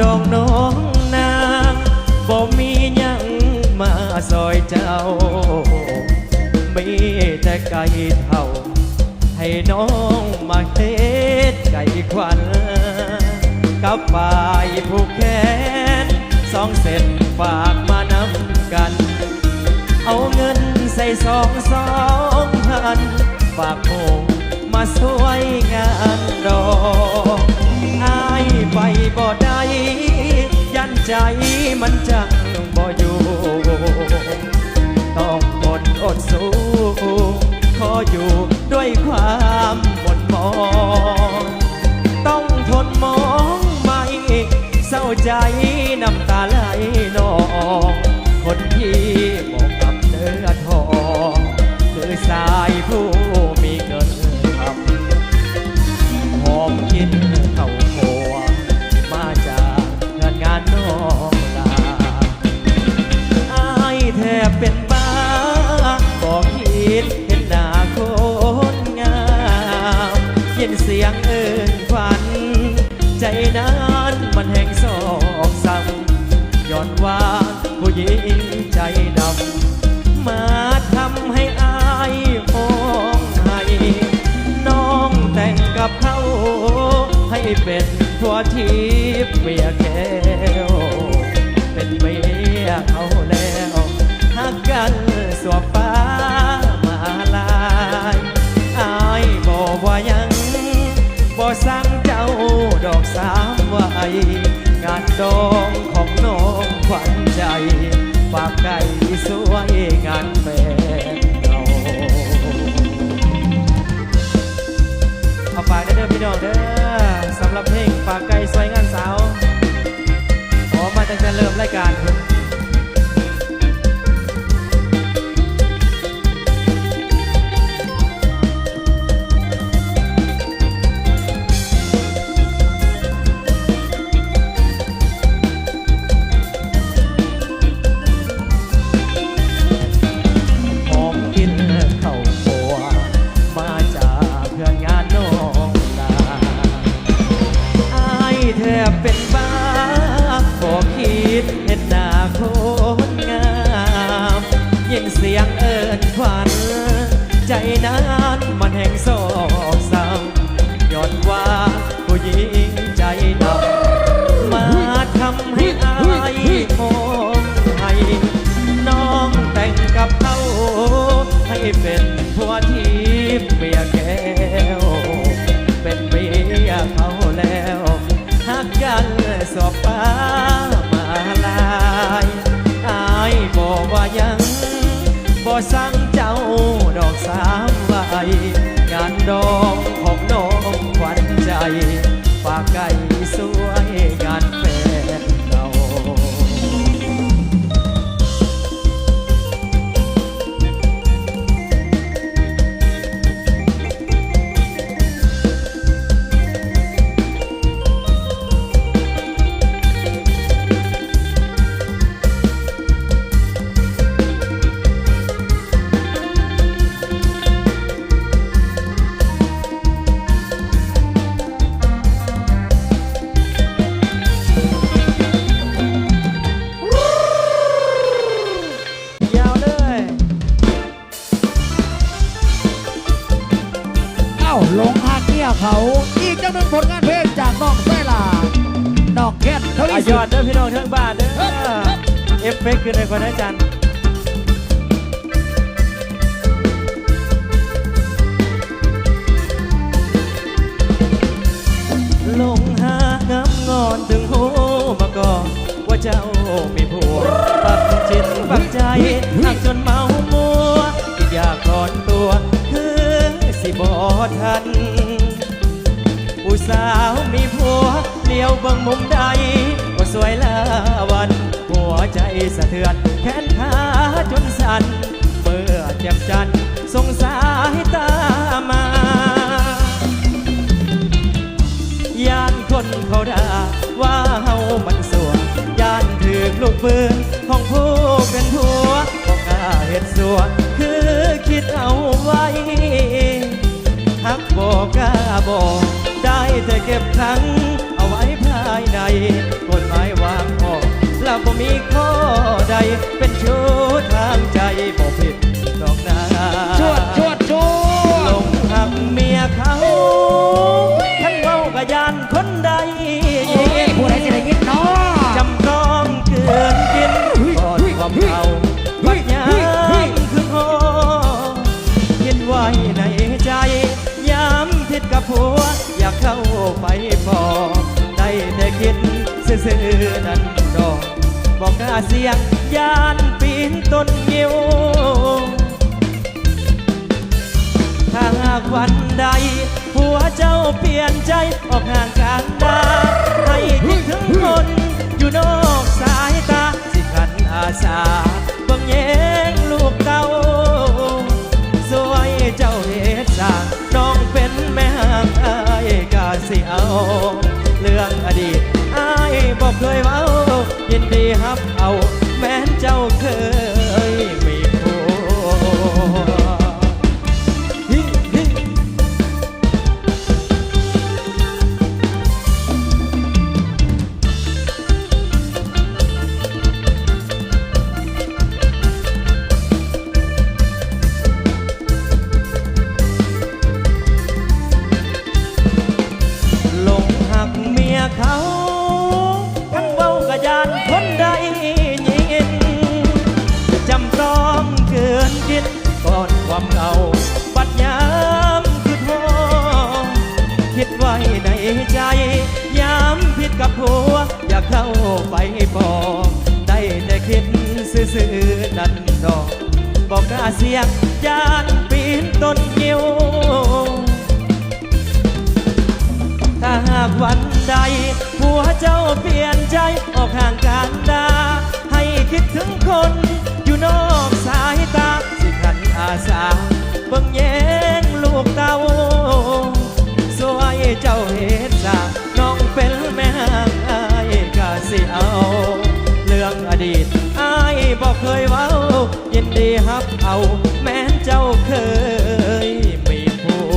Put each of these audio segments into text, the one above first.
ดองน้องนางบ่มียังมาซอยเจ้า มีแต่ไก่เท่า ให้น้องมาเฮ็ดไก่ควันกับปายผู้แขนสองเส็นฝากมานำกัน เอาเงินใส่สองสองพันฝากโมมาสวยงานดอก มันจังบ่อยู่ต้องอดอดสู้ ขออยู่ด้วยความหมด เป็นทั่วทีพย์เบียแก้ว เป็นเมียเขาแล้วหักกันสวบฟ้ามาลายอายบอกว่ายังบ่สั่งเจ้าดอกสามไว้งานดองของน้องขวัญ เริ่มรายการ ดเห็น หนึ่งผลงานเพลงจากน้องเซลาดอกแก้นทวีอายสุอดเด้อพี่น้องทั้งบ้านเด้อเอฟเฟกต์ขึ้นในคนนะจันลงหางามงอนถึงหูมาก่อนว่าเจ้ามีผัวปักจิตปักใจหักจนเมามัวอีกอยากถอนตัวคือสิบอทัน ผู้สาวมีผัวเลี้ยวเบังมุมใดก็สวยละวันหัวใจสะเทือนแขนขาจนสั่นเมื่อเจ็บจันทรสงสายตามาย่านคนเขาด่าว่า มีข้อใด เป็นชู้ทางใจบ่ผิดดอกนาชวดชวดชวดลงหักเมียเขาทั้งเมากระยานคนใดโอ้ยผู้ใดจะได้ยินเนาะจำต้องเกินกินก่อนความเขาปัญญาคือคอคินไว้ในใจย้ำทิดกับผัว อยากเข้าไปบอกได้แต่คิดซื่อๆนั้นดอก บอกกล้าเสียงยานปีนต้นเงี้ยวถ้าหากวันใด หัวเจ้าเปลี่ยนใจออกห่างกันดาให้คิดถึงคนอยู่นอกสายตา สิขันอาสาบังเยงลูกเต้า ซื่อๆนั่นดอก บอกกล้าเสียงยานปีนต้นเงี้ยว ถ้าหากวันใด หัวเจ้าเปลี่ยนใจออกห่างกันดา ให้คิดถึงคนอยู่นอกสายตา สิขันอาสาเบิ่งแยงลูกเต้าสวยเจ้าเหตุสา ฮับเอาแม้นเจ้าเคยมีผัว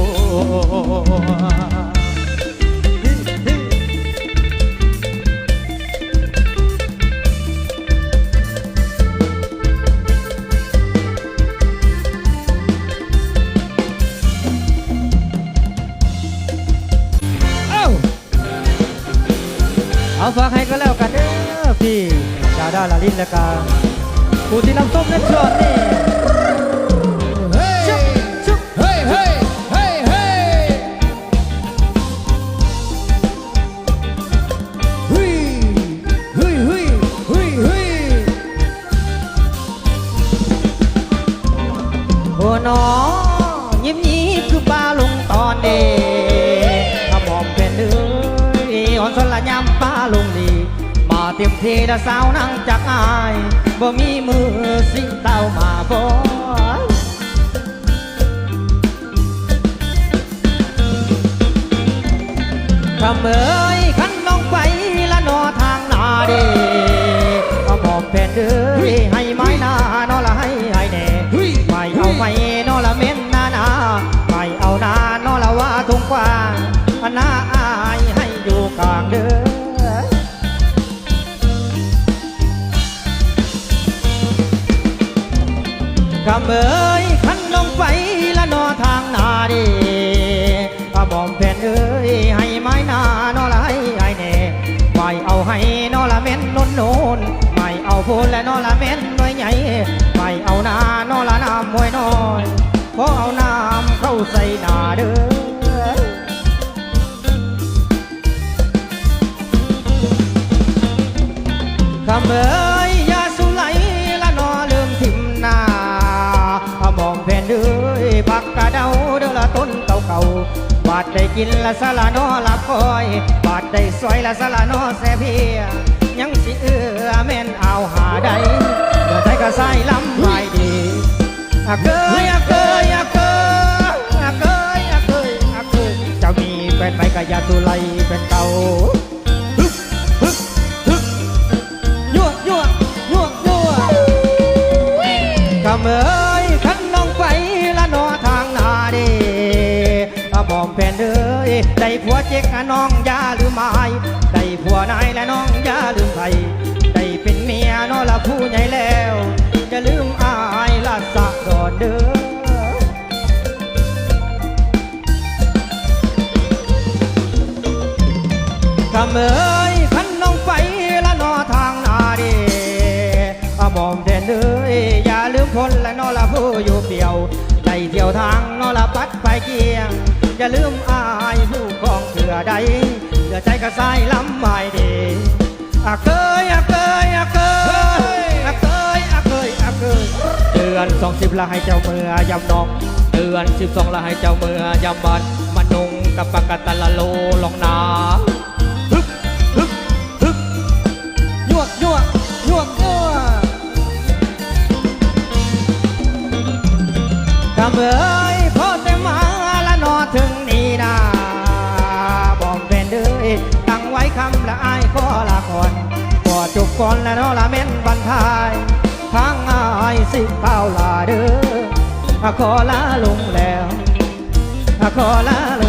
เอาเอาฝากให้ก็แล้วกันเด้อพี่ดาดาลาลินและกาผู้ที่น Cụ thi Long Tôm lên trường nó nhím nhí cứ ba lung to nề. ทีละสาวนั่งจากอายบ่มีมือสิเต้ามาบ่อยคำเอ้ คำเอ้ยขันลงไปละนอทางนาดีก็บอมแผ่นเอ้ยให้ไม้นานอละให้ไอเน่ไม่เอาให้นอละเม้นนนโนนไม่เอาพูนและนอละเม้นน้อยใหญ่ไม่เอานานอละน้ำมวยน้อยเพราะเอาน้ำเข้าใส่นาเด้อ ได้กินละสละนอละคอยบาดได้สวยละสละนอแสเพียยังสิเอือแม่นเอาหาได้เดี๋ยวใจก็ใส่ลำไปดีอะเกยอะเกยอะเกยอะเกยอะเกยอะเกยจะมีแฟนไปก็อยาตุไลเป็นเก่า ยได้ผัวเจ๊กน้องย่าลืมไม้ได้ผัวนายและน้องย่าลืมไทยได้เป็นเมียน้อละผู้ใหญ่แล้วอย่าลืมอายละสะดอนเด้อคำเอ้ยขันน้องไปละนอทางนาดีอะบอมแดนเอ้ยอย่าลืมคนและนอละผู้อยู่เปี่ยวได้เที่ยวทางนอละปัดไปเกียง อย่าลืมอายผู้กองเถื่อใดเหลือใจกระสายลำไม่ดีอะเคยอะเคยอะเคยอะเคยอะเคยอะเคยเดือนสองสิบละให้เจ้าเมื่อยำนองเดือนสิบสองละให้เจ้าเมื่อยำบันมานุงกับปากกาตะละโลลองนาฮึบฮึบฮึบยวกยวกยวกยวกกำเอ้อ ก่อนและเนอละเม่นบันทายทางอายสิเป้าลาเด้อขอลาลงแล้วขอลาลง